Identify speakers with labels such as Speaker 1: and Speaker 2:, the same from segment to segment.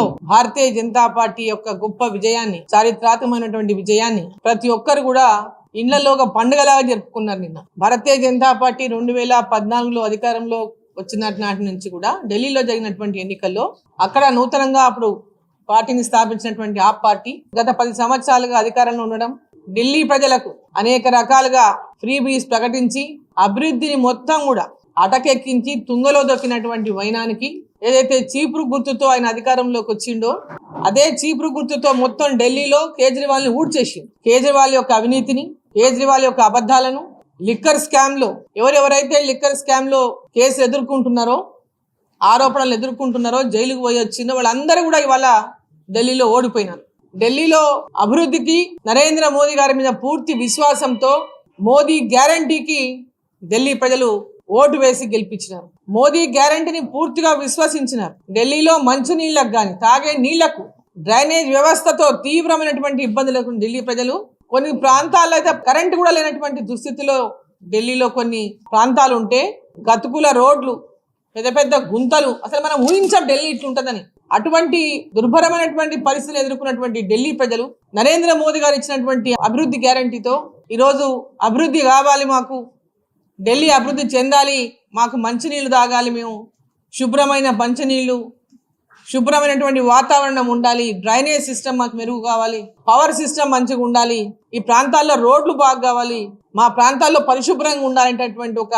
Speaker 1: ఢిల్లీలో భారతీయ జనతా పార్టీ యొక్క గొప్ప విజయాన్ని చారిత్రాత్మకమైనటువంటి విజయాన్ని ప్రతి ఒక్కరు కూడా ఇళ్ళలో ఒక పండుగలాగా జరుపుకున్నారు నిన్న. భారతీయ జనతా పార్టీ రెండు వేల పద్నాలుగులో అధికారంలో వచ్చిన నాటి నుంచి కూడా ఢిల్లీలో జరిగినటువంటి ఎన్నికల్లో అక్కడ నూతనంగా అప్పుడు పార్టీని స్థాపించినటువంటి ఆ పార్టీ గత పది సంవత్సరాలుగా అధికారంలో ఉండడం ఢిల్లీ ప్రజలకు అనేక రకాలుగా ఫ్రీ బీస్ ప్రకటించి అభివృద్ధిని మొత్తం కూడా అటకెక్కించి తుంగలో దొక్కినటువంటి వైనానికి ఏదైతే చీపురు గుర్తుతో ఆయన అధికారంలోకి వచ్చిండో అదే చీపురు గుర్తుతో మొత్తం ఢిల్లీలో కేజ్రీవాల్ని ఊడ్చేసింది కేజ్రీవాల్ యొక్క అవినీతిని కేజ్రీవాల్ యొక్క అబద్ధాలను లిక్కర్ స్కామ్లో ఎవరెవరైతే లిక్కర్ స్కామ్లో కేసు ఎదుర్కొంటున్నారో ఆరోపణలు ఎదుర్కొంటున్నారో జైలుకు పోయి వచ్చిందో వాళ్ళందరూ కూడా ఇవాళ ఢిల్లీలో ఓడిపోయినారు. ఢిల్లీలో అభివృద్ధికి నరేంద్ర మోదీ గారి మీద పూర్తి విశ్వాసంతో మోదీ గ్యారంటీకి ఢిల్లీ ప్రజలు ఓటు వేసి గెలిపించినారు. మోదీ గ్యారంటీని పూర్తిగా విశ్వసించినారు. ఢిల్లీలో మంచి నీళ్ళకు కానీ తాగే నీళ్ళకు డ్రైనేజ్ వ్యవస్థతో తీవ్రమైనటువంటి ఇబ్బందులకు ఢిల్లీ ప్రజలు కొన్ని ప్రాంతాల్లో అయితే కరెంటు కూడా లేనటువంటి దుస్థితిలో ఢిల్లీలో కొన్ని ప్రాంతాలు ఉంటే గతుకుల రోడ్లు పెద్ద పెద్ద గుంతలు అసలు మనం ఊహించాం ఢిల్లీ ఇట్లుంటుందని. అటువంటి దుర్భరమైనటువంటి పరిస్థితులు ఎదుర్కొన్నటువంటి ఢిల్లీ ప్రజలు నరేంద్ర మోదీ గారు ఇచ్చినటువంటి అభివృద్ధి గ్యారంటీతో ఈరోజు అభివృద్ధి కావాలి మాకు. ఢిల్లీ అభివృద్ధి చెందాలి మాకు మంచినీళ్ళు తాగాలి మేము శుభ్రమైన మంచినీళ్ళు శుభ్రమైనటువంటి వాతావరణం ఉండాలి డ్రైనేజ్ సిస్టమ్ మాకు మెరుగు కావాలి పవర్ సిస్టమ్ మంచిగా ఉండాలి ఈ ప్రాంతాల్లో రోడ్లు బాగా కావాలి మా ప్రాంతాల్లో పరిశుభ్రంగా ఉండాలనేటటువంటి ఒక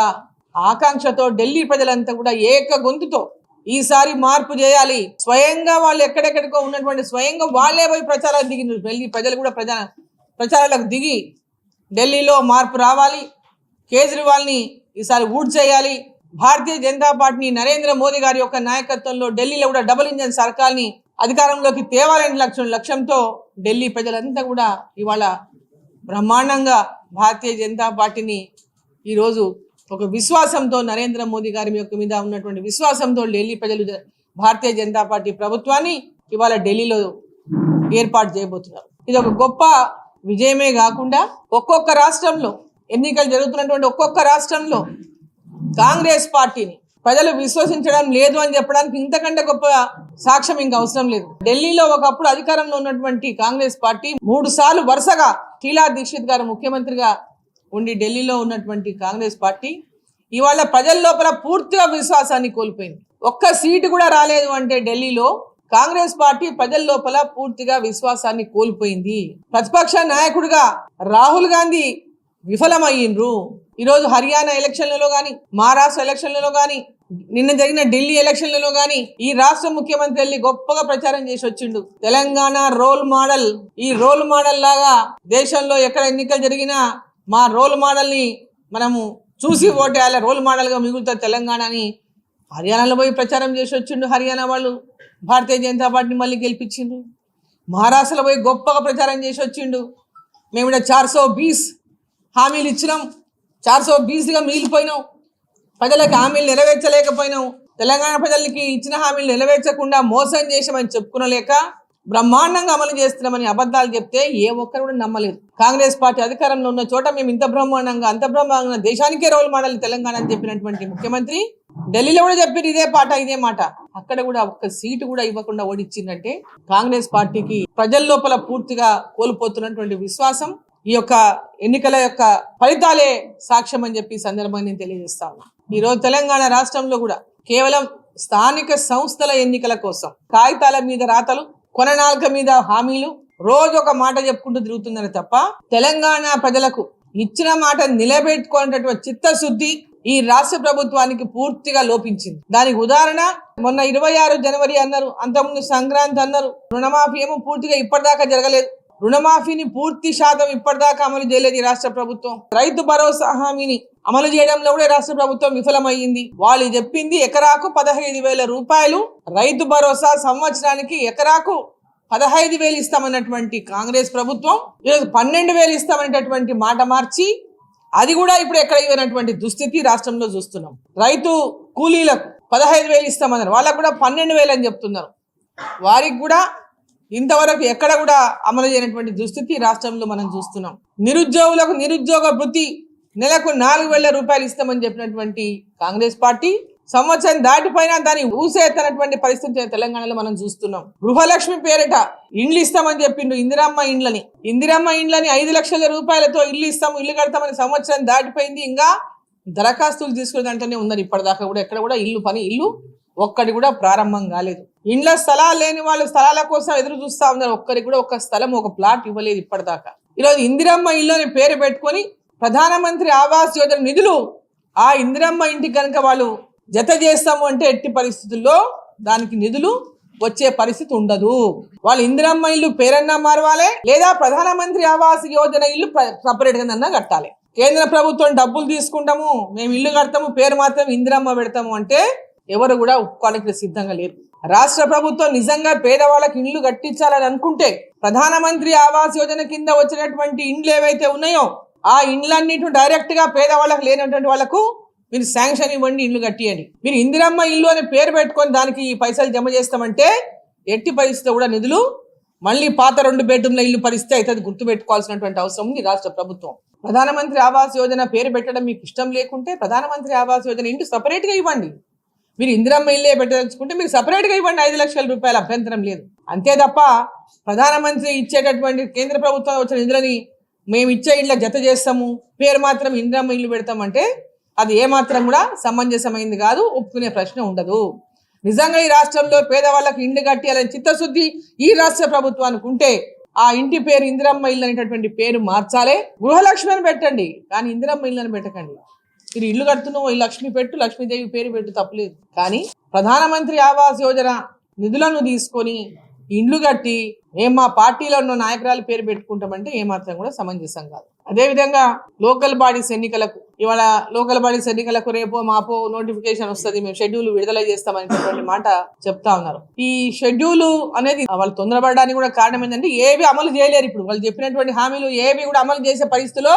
Speaker 1: ఆకాంక్షతో ఢిల్లీ ప్రజలంతా కూడా ఏక గొంతుతో ఈసారి మార్పు చేయాలి. స్వయంగా వాళ్ళు ఎక్కడెక్కడికో ఉన్నటువంటి స్వయంగా వాళ్ళే పోయి ప్రచారాలు దిగినారు. ఢిల్లీ ప్రజలు కూడా ప్రజా ప్రచారాలకు దిగి ఢిల్లీలో మార్పు రావాలి. కేజ్రీవాల్ని ఈసారి ఊడ్ చేయాలి. భారతీయ జనతా పార్టీని నరేంద్ర మోదీ గారి యొక్క నాయకత్వంలో ఢిల్లీలో కూడా డబుల్ ఇంజన్ సర్కార్ని అధికారంలోకి తేవాలనే లక్ష్యం లక్ష్యంతో ఢిల్లీ ప్రజలంతా కూడా ఇవాళ బ్రహ్మాండంగా భారతీయ జనతా పార్టీని ఈరోజు ఒక విశ్వాసంతో నరేంద్ర మోదీ గారి యొక్క మీద ఉన్నటువంటి విశ్వాసంతో ఢిల్లీ ప్రజలు భారతీయ జనతా పార్టీ ప్రభుత్వాన్ని ఇవాళ ఢిల్లీలో ఏర్పాటు చేయబోతున్నారు. ఇది ఒక గొప్ప విజయమే కాకుండా ఒక్కొక్క రాష్ట్రంలో ఎన్నికలు జరుగుతున్నటువంటి ఒక్కొక్క రాష్ట్రంలో కాంగ్రెస్ పార్టీని ప్రజలు విశ్వసించడం లేదు అని చెప్పడానికి ఇంతకంటే గొప్ప సాక్ష్యం ఇంకా అవసరం లేదు. ఢిల్లీలో ఒకప్పుడు అధికారంలో ఉన్నటువంటి కాంగ్రెస్ పార్టీ మూడు సార్లు వరుసగా షీలా దీక్షిత్ గారు ముఖ్యమంత్రిగా ఉండి ఢిల్లీలో ఉన్నటువంటి కాంగ్రెస్ పార్టీ ఇవాళ ప్రజల లోపల పూర్తిగా విశ్వాసాన్ని కోల్పోయింది. ఒక్క సీటు కూడా రాలేదు అంటే ఢిల్లీలో కాంగ్రెస్ పార్టీ ప్రజల లోపల పూర్తిగా విశ్వాసాన్ని కోల్పోయింది. ప్రతిపక్ష నాయకుడిగా రాహుల్ గాంధీ విఫలమయ్యిండ్రు. ఈరోజు హర్యానా ఎలక్షన్లలో కానీ మహారాష్ట్ర ఎలక్షన్లలో కానీ నిన్న జరిగిన ఢిల్లీ ఎలక్షన్లలో గాని ఈ రాష్ట్ర ముఖ్యమంత్రి వెళ్ళి గొప్పగా ప్రచారం చేసి వచ్చిండు. Telangana role model. ఈ రోల్ మోడల్ లాగా దేశంలో ఎక్కడ ఎన్నికలు జరిగినా మా రోల్ మోడల్ని మనము చూసి ఓటేయాలి రోల్ మోడల్గా మిగులుతుంది తెలంగాణ అని హర్యానాలో పోయి ప్రచారం చేసి వచ్చిండు హర్యానా వాళ్ళు. భారతీయ జనతా పార్టీని మళ్ళీ గెలిపించిండ్రు. మహారాష్ట్రలో పోయి గొప్పగా ప్రచారం చేసి వచ్చిండు. మేము ఇక్కడ చార్సో బీస్ హామీలు ఇచ్చినాం. చార్సో బీసీగా మిగిలిపోయినాం. ప్రజలకు హామీలు నెరవేర్చలేకపోయినాం. తెలంగాణ ప్రజలకి ఇచ్చిన హామీలు నెరవేర్చకుండా మోసం చేసామని చెప్పుకునలేక బ్రహ్మాండంగా అమలు చేస్తున్నామని అబద్ధాలు చెప్తే ఏ ఒక్కరు కూడా నమ్మలేదు. కాంగ్రెస్ పార్టీ అధికారంలో ఉన్న చోట మేము ఇంత బ్రహ్మాండంగా అంత బ్రహ్మాండంగా దేశానికే రోల్ మోడల్ తెలంగాణ అని చెప్పినటువంటి ముఖ్యమంత్రి ఢిల్లీలో కూడా చెప్పారు ఇదే పాట ఇదే మాట. అక్కడ కూడా ఒక్క సీటు కూడా ఇవ్వకుండా ఓడిచ్చిందంటే కాంగ్రెస్ పార్టీకి ప్రజల లోపల పూర్తిగా కోల్పోతున్నటువంటి విశ్వాసం ఈ యొక్క ఎన్నికల యొక్క ఫలితాలే సాక్ష్యం అని చెప్పి సందర్భంగా నేను తెలియజేస్తా ఉన్నా. ఈ రోజు తెలంగాణ రాష్ట్రంలో కూడా కేవలం స్థానిక సంస్థల ఎన్నికల కోసం కాగితాల మీద రాతలు కొననాల్క మీద హామీలు రోజు ఒక మాట చెప్పుకుంటూ తిరుగుతుందని తప్ప తెలంగాణ ప్రజలకు ఇచ్చిన మాట నిలబెట్టుకునేటటువంటి చిత్తశుద్ధి ఈ రాష్ట్ర ప్రభుత్వానికి పూర్తిగా లోపించింది. దానికి ఉదాహరణ మొన్న ఇరవై ఆరు జనవరి అన్నారు అంతకుముందు సంక్రాంతి అన్నారు రుణమాఫీ ఏమో పూర్తిగా ఇప్పటిదాకా జరగలేదు. రుణమాఫీని పూర్తి శాతం ఇప్పటిదాకా అమలు చేయలేదు ఈ రాష్ట్ర ప్రభుత్వం. రైతు భరోసా హామీని అమలు చేయడంలో కూడా రాష్ట్ర ప్రభుత్వం విఫలమైంది వాళ్ళు చెప్పింది ఎకరాకు పదహైదు వేల రూపాయలు రైతు భరోసా సంవత్సరానికి ఎకరాకు పదహైదు వేలు ఇస్తామన్నటువంటి కాంగ్రెస్ ప్రభుత్వం ఈరోజు పన్నెండు వేలు ఇస్తామనేటటువంటి మాట మార్చి అది కూడా ఇప్పుడు ఎక్కడ ఇవ్వనటువంటి దుస్థితి రాష్ట్రంలో చూస్తున్నాం. రైతు కూలీలకు పదహైదు వేలు ఇస్తామన్నారు. వాళ్ళకు కూడా పన్నెండు వేలు అని చెప్తున్నారు. వారికి కూడా ఇంతవరకు ఎక్కడ కూడా అమలు చేయనటువంటి దుస్థితి రాష్ట్రంలో మనం చూస్తున్నాం. నిరుద్యోగులకు నిరుద్యోగ వృత్తి నెలకు నాలుగు వేల రూపాయలు ఇస్తామని చెప్పినటువంటి కాంగ్రెస్ పార్టీ సంవత్సరం దాటిపోయినా దాన్ని ఊసేత్తనటువంటి పరిస్థితి తెలంగాణలో మనం చూస్తున్నాం. గృహలక్ష్మి పేరిట ఇండ్లు ఇస్తామని చెప్పిండు ఇందిరమ్మ ఇండ్లని. ఇందిరమ్మ ఇండ్లని ఐదు లక్షల రూపాయలతో ఇల్లు ఇస్తాము ఇల్లు కడతామని సంవత్సరం దాటిపోయింది. ఇంకా దరఖాస్తులు తీసుకునే దాంట్లోనే ఉందని ఇప్పటిదాకా కూడా ఎక్కడ కూడా ఇల్లు పని ఇల్లు ఒక్కటి కూడా ప్రారంభం కాలేదు. ఇండ్ల స్థలాలు లేని వాళ్ళు స్థలాల కోసం ఎదురు చూస్తా ఉన్నారు. ఒక్కరికి కూడా ఒక స్థలం ఒక ప్లాట్ ఇవ్వలేదు ఇప్పటిదాకా. ఈరోజు ఇందిరమ్మ ఇల్లు అని పేరు పెట్టుకొని ప్రధానమంత్రి ఆవాస్ యోజన నిధులు ఆ ఇందిరమ్మ ఇంటికి కనుక వాళ్ళు జత చేస్తాము అంటే ఎట్టి పరిస్థితుల్లో దానికి నిధులు వచ్చే పరిస్థితి ఉండదు. వాళ్ళు ఇందిరమ్మ ఇల్లు పేరన్నా మారవాలి లేదా ప్రధానమంత్రి ఆవాస్ యోజన ఇల్లు సపరేట్గా కట్టాలి. కేంద్ర ప్రభుత్వం డబ్బులు తీసుకుంటాము మేము ఇల్లు కడతాము పేరు మాత్రం ఇందిరమ్మ పెడతాము అంటే ఎవరు కూడా ఒప్పుకోవడానికి సిద్ధంగా లేరు. రాష్ట్ర ప్రభుత్వం నిజంగా పేదవాళ్ళకి ఇండ్లు కట్టించాలని అనుకుంటే ప్రధానమంత్రి ఆవాస్ యోజన కింద వచ్చినటువంటి ఇండ్లు ఏవైతే ఉన్నాయో ఆ ఇండ్లన్నిటి డైరెక్ట్గా పేదవాళ్ళకి లేనటువంటి వాళ్ళకు మీరు శాంక్షన్ ఇవ్వండి ఇల్లు కట్టియండి. మీరు ఇందిరమ్మ ఇల్లు అనే పేరు పెట్టుకొని దానికి ఈ పైసలు జమ చేస్తామంటే ఎట్టి పరిస్థితిలో కూడా నిధులు మళ్ళీ పాత రెండు బెడ్రూమ్ల ఇల్లు పరిస్థితి అయితే అది గుర్తుపెట్టుకోవాల్సినటువంటి అవసరం ఉంది రాష్ట్ర ప్రభుత్వం. ప్రధానమంత్రి ఆవాస్ యోజన పేరు పెట్టడం మీకు ఇష్టం లేకుంటే ప్రధానమంత్రి ఆవాస్ యోజన ఇంటి సపరేట్గా ఇవ్వండి. మీరు ఇందిరమ్మ ఇల్లే పెట్టదలుచుకుంటే మీరు సపరేట్గా గా ఇవ్వండి ఐదు లక్షల రూపాయల అభ్యంతరం లేదు. అంతే తప్ప ప్రధానమంత్రి ఇచ్చేటటువంటి కేంద్ర ప్రభుత్వం వచ్చిన నిధులని మేము ఇచ్చే ఇళ్ళ జత చేస్తాము. పేరు మాత్రం ఇందిరమ్మ ఇల్లు పెడతామంటే అది ఏమాత్రం కూడా సమంజసమైంది కాదు ఒప్పుకునే ప్రశ్న ఉండదు. నిజంగా ఈ రాష్ట్రంలో పేదవాళ్ళకి ఇండ్లు కట్టియాలని చిత్తశుద్ధి ఈ రాష్ట్ర ప్రభుత్వానికి ఉంటే ఆ ఇంటి పేరు ఇందిరమ్మ ఇల్లు అనేటటువంటి పేరు మార్చాలి. గృహలక్ష్మి అని పెట్టండి కానీ ఇందిరమ్మ ఇల్లు అని పెట్టకండి. మీరు ఇల్లు కడుతున్నావు ఈ లక్ష్మి పెట్టు లక్ష్మీదేవి పేరు పెట్టు తప్పలేదు. కానీ ప్రధానమంత్రి ఆవాస్ యోజన నిధులను తీసుకొని ఇండ్లు కట్టి మేము మా పార్టీలో ఉన్న నాయకురాలు పేరు పెట్టుకుంటామంటే ఏమాత్రం కూడా సమంజసం కాదు. అదేవిధంగా లోకల్ బాడీస్ ఎన్నికలకు ఇవాళ లోకల్ బాడీస్ ఎన్నికలకు రేపో మాపో నోటిఫికేషన్ వస్తుంది మేము షెడ్యూల్ విడుదల చేస్తామనేటువంటి మాట చెప్తా ఉన్నారు. ఈ షెడ్యూల్ అనేది వాళ్ళు తొందరపడడానికి కూడా కారణం ఏంటంటే ఏవి అమలు చేయలేరు ఇప్పుడు. వాళ్ళు చెప్పినటువంటి హామీలు ఏవి కూడా అమలు చేసే పరిస్థితిలో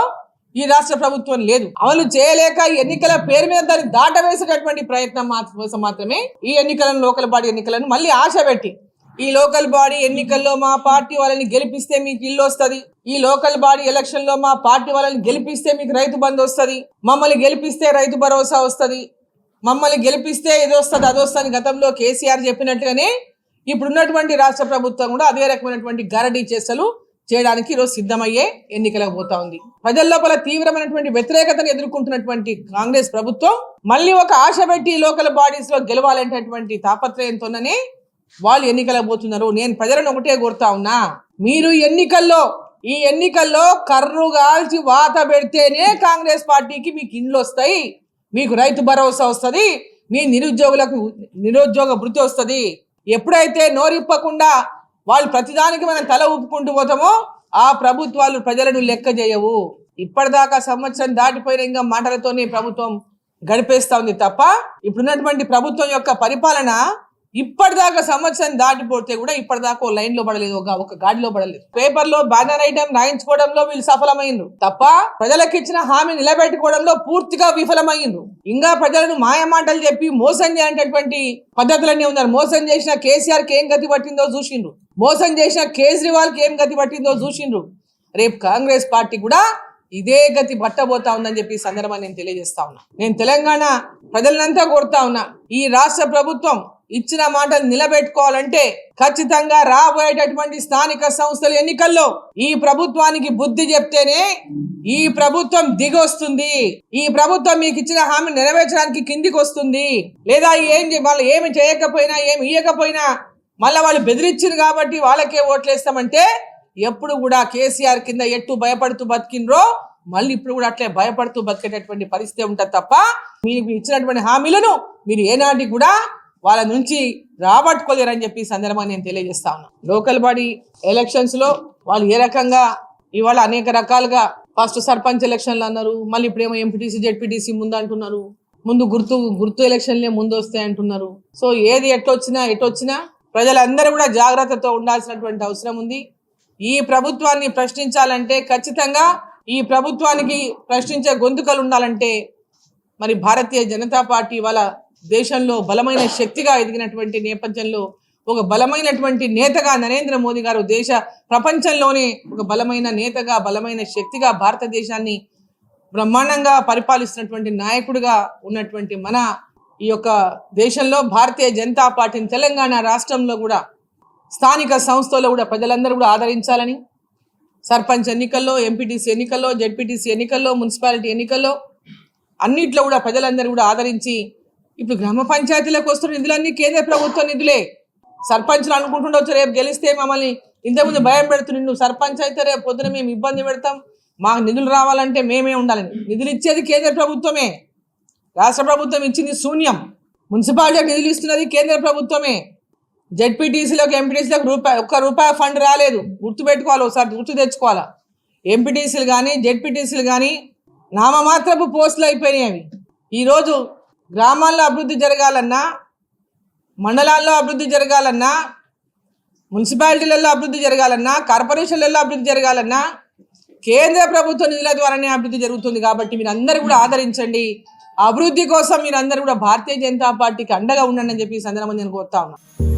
Speaker 1: ఈ రాష్ట్ర ప్రభుత్వం లేదు. అమలు చేయలేక ఎన్నికల పేరు మీద దాన్ని దాటవేసేటటువంటి ప్రయత్నం మాత్ర- కోసం మాత్రమే ఈ ఎన్నికలను లోకల్ బాడీ ఎన్నికలను మళ్ళీ ఆశ పెట్టి. ఈ లోకల్ బాడీ ఎన్నికల్లో మా పార్టీ వాళ్ళని గెలిపిస్తే మీకు ఇల్లు వస్తుంది. ఈ లోకల్ బాడీ ఎలక్షన్లో మా పార్టీ వాళ్ళని గెలిపిస్తే మీకు రైతు బంధు వస్తుంది. మమ్మల్ని గెలిపిస్తే రైతు భరోసా వస్తుంది. మమ్మల్ని గెలిపిస్తే ఇది వస్తుంది అది వస్తుంది గతంలో కేసీఆర్ చెప్పినట్టుగానే ఇప్పుడున్నటువంటి రాష్ట్ర ప్రభుత్వం కూడా అదే రకమైనటువంటి గరడీ చేసలు చేయడానికి ఈరోజు సిద్ధమయ్యే ఎన్నికలకు పోతా ఉంది. ప్రజల లోపల తీవ్రమైనటువంటి వ్యతిరేకతను ఎదుర్కొంటున్నటువంటి కాంగ్రెస్ ప్రభుత్వం మళ్ళీ ఒక ఆశ పెట్టి లోకల్ బాడీస్లో గెలవాలనేటటువంటి తాపత్రయంతోననే వాళ్ళు ఎన్నికలకు పోతున్నారు. నేను ప్రజలను ఒకటే కోరుతా ఉన్నా మీరు ఎన్నికల్లో ఈ ఎన్నికల్లో కర్రు కాల్చి వాత పెడితేనే కాంగ్రెస్ పార్టీకి మీకు ఇండ్లు వస్తాయి మీకు రైతు భరోసా వస్తుంది మీ నిరుద్యోగులకు నిరుద్యోగ వృత్తి వస్తుంది. ఎప్పుడైతే నోరిప్పకుండా వాళ్ళు ప్రతిదానికి మనం తల ఊపుకుంటూ పోతామో ఆ ప్రభుత్వాలు ప్రజలను లెక్క చేయవు. ఇప్పటిదాకా సంవత్సరం దాటిపోయిన ఇంకా మాటలతోనే ప్రభుత్వం గడిపేస్తా ఉంది తప్ప ఇప్పుడున్నటువంటి ప్రభుత్వం యొక్క పరిపాలన ఇప్పటిదాకా సంవత్సరం దాటిపోతే కూడా ఇప్పటిదాకా లైన్లో పడలేదు ఒక ఒక గాడిలో పడలేదు. పేపర్లో బ్యానర్ ఐటమ్ రాయించుకోవడంలో వీళ్ళు సఫలమైండ్రు తప్ప ప్రజలకు ఇచ్చిన హామీ నిలబెట్టుకోవడంలో పూర్తిగా విఫలమైండ్రు ఇంకా ప్రజలను మాయమాటలు చెప్పి మోసం చేయనటువంటి పద్ధతులన్నీ ఉన్నారు. మోసం చేసిన కేసీఆర్కి ఏం గతి పట్టిందో చూసిండ్రు. మోసం చేసిన కేజ్రీవాల్కి ఏం గతి పట్టిందో చూసిండ్రు. రేపు కాంగ్రెస్ పార్టీ కూడా ఇదే గతి పట్టబోతా ఉందని చెప్పి సందర్భాన్ని నేను తెలియజేస్తా ఉన్నా. నేను తెలంగాణ ప్రజలనంతా కోరుతా ఉన్నా. ఈ రాష్ట్ర ప్రభుత్వం ఇచ్చిన మాటలు నిలబెట్టుకోవాలంటే ఖచ్చితంగా రాబోయేటటువంటి స్థానిక సంస్థల ఎన్నికల్లో ఈ ప్రభుత్వానికి బుద్ధి చెప్తేనే ఈ ప్రభుత్వం దిగొస్తుంది. ఈ ప్రభుత్వం మీకు ఇచ్చిన హామీ నెరవేర్చడానికి కిందికి వస్తుంది. లేదా ఏం వాళ్ళు ఏమి చేయకపోయినా ఏమి ఇయ్యకపోయినా మళ్ళీ వాళ్ళు బెదిరించారు కాబట్టి వాళ్ళకే ఓట్లేస్తామంటే ఎప్పుడు కూడా కేసీఆర్ కింద ఎట్టు భయపడుతూ బతికినరో మళ్ళీ ఇప్పుడు కూడా అట్లే భయపడుతూ బతికేటటువంటి పరిస్థితి ఉంటుంది తప్ప మీకు ఇచ్చినటువంటి హామీలను మీరు ఏనాటి కూడా వాళ్ళ నుంచి రాబట్టుకోలేరని చెప్పి సందర్భంగా నేను తెలియజేస్తా ఉన్నాను లోకల్ బాడీ ఎలక్షన్స్లో వాళ్ళు ఏ రకంగా ఇవాళ అనేక రకాలుగా ఫస్ట్ సర్పంచ్ ఎలక్షన్లు అన్నారు మళ్ళీ ఇప్పుడేమో ఎంపీటీసీ జెడ్పీటీసీ ముందు అంటున్నారు ముందు గుర్తు గుర్తు ఎలక్షన్లే ముందు వస్తాయి అంటున్నారు. సో ఏది ఎట్టొచ్చినా ఎటొచ్చినా ప్రజలందరూ కూడా జాగ్రత్తతో ఉండాల్సినటువంటి అవసరం ఉంది. ఈ ప్రభుత్వాన్ని ప్రశ్నించాలంటే ఖచ్చితంగా ఈ ప్రభుత్వానికి ప్రశ్నించే గొంతుకలు ఉండాలంటే మరి భారతీయ జనతా పార్టీ వాళ్ళ దేశంలో బలమైన శక్తిగా ఎదిగినటువంటి నేపథ్యంలో ఒక బలమైనటువంటి నేతగా నరేంద్ర మోదీ గారు దేశ ప్రపంచంలోనే ఒక బలమైన నేతగా బలమైన శక్తిగా భారతదేశాన్ని బ్రహ్మాండంగా పరిపాలిస్తున్నటువంటి నాయకుడిగా ఉన్నటువంటి మన ఈ యొక్క దేశంలో భారతీయ జనతా పార్టీని తెలంగాణ రాష్ట్రంలో కూడా స్థానిక సంస్థల్లో కూడా ప్రజలందరూ కూడా ఆదరించాలని సర్పంచ్ ఎన్నికల్లో ఎంపీటీసీ ఎన్నికల్లో జెడ్పీటీసీ ఎన్నికల్లో మున్సిపాలిటీ ఎన్నికల్లో అన్నిట్లో కూడా ప్రజలందరూ కూడా ఆదరించి ఇప్పుడు గ్రామ పంచాయతీలకు వస్తున్న నిధులన్నీ కేంద్ర ప్రభుత్వ నిధులే. సర్పంచ్లు అనుకుంటుండొచ్చు రేపు గెలిస్తే మమ్మల్ని ఇంతకుముందు భయం పెడుతుంది నువ్వు సర్పంచ్ అయితే రేపు పొద్దున మేము ఇబ్బంది పెడతాం. మాకు నిధులు రావాలంటే మేమే ఉండాలని. నిధులు ఇచ్చేది కేంద్ర ప్రభుత్వమే. రాష్ట్ర ప్రభుత్వం ఇచ్చింది శూన్యం. మున్సిపాలిటీకి నిధులు ఇస్తున్నది కేంద్ర ప్రభుత్వమే. జెడ్పీటీసీలకు ఎంపీటీసీలకు రూపాయి ఒక్క రూపాయి ఫండ్ రాలేదు. గుర్తుపెట్టుకోవాలి ఒకసారి గుర్తు తెచ్చుకోవాలా? ఎంపీటీసీలు కానీ జెడ్పీటీసీలు కానీ నామమాత్రపు పోస్టులు అయిపోయినాయి అవి. ఈరోజు గ్రామాల్లో అభివృద్ధి జరగాలన్నా మండలాల్లో అభివృద్ధి జరగాలన్నా మున్సిపాలిటీలలో అభివృద్ధి జరగాలన్నా కార్పొరేషన్లలో అభివృద్ధి జరగాలన్నా కేంద్ర ప్రభుత్వ నిధుల ద్వారానే అభివృద్ధి జరుగుతుంది కాబట్టి మీరు అందరూ కూడా ఆదరించండి. అభివృద్ధి కోసం మీరు అందరూ కూడా భారతీయ జనతా పార్టీకి అండగా ఉండండి అని చెప్పి ఈ సందర్భంగా నేను కోరుతా ఉన్నాను